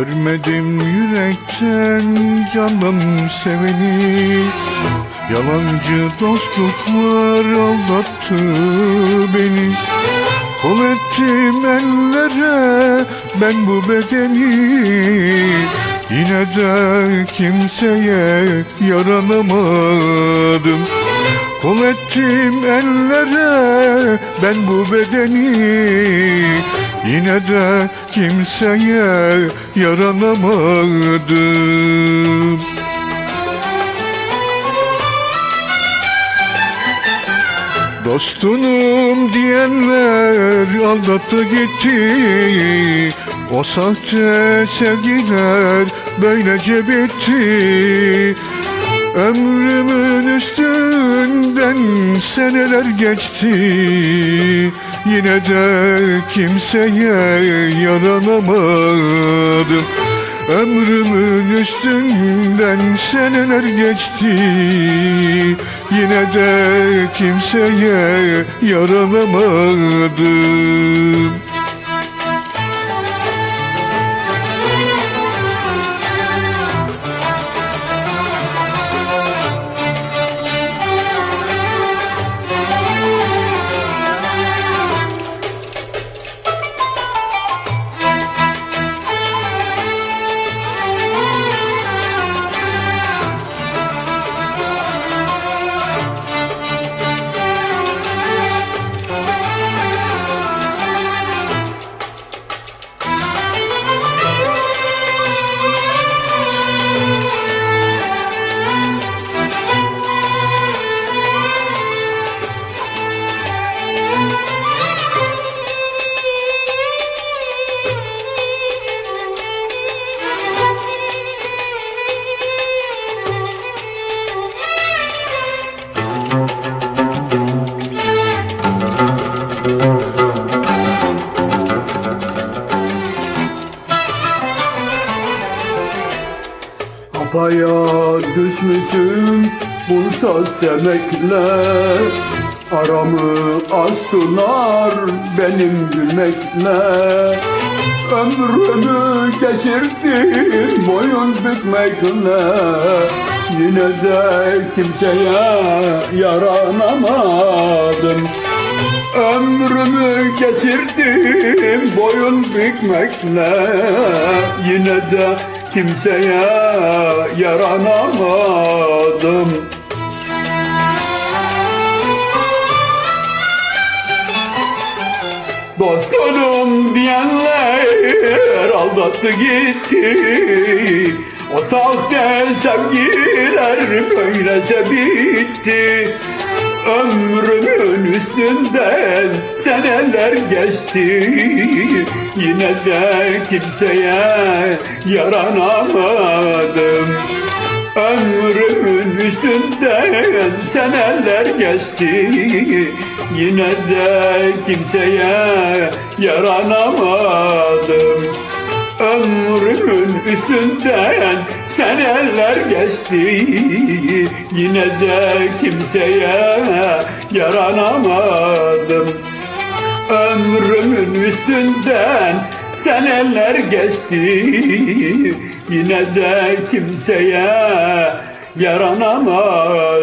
Görmedim yürekten canım seveni. Yalancı dostluklar aldattı beni. Kul ettim ellere ben bu bedeni. Yine de kimseye yaranamadım Kul ettim ellere ben bu bedeni. Yine de kimseye yaranamadım. Dostunum diyenler aldattı gitti. O sahte sevgiler böylece bitti Ömrümün üstünden seneler geçti. Yine de kimseye yaranamadım. Ömrümün üstünden seneler geçti. Yine de kimseye yaranamadım Apaya düşmüşüm bulsa sevmekle Aramı açtılar benim gülmekle. Ömrümü geçirdim boyun bükmekle. Yine de kimseye yaranamadım. Ömrümü geçirdim boyun bükmekle. Yine de kimseye yaranamadım. Dostlarım diyenler aldattı gitti. O sahte sevgiler böylece bitti Ömrümün üstünden seneler geçti. Yine de kimseye yaranamadım. Ömrümün üstünden seneler geçti. Yine de kimseye yaranamadım. Ömrümün üstünden seneler geçti Yine de kimseye yaranamadım. Ömrümün üstünden seneler geçti Yine de kimseye yaranamadım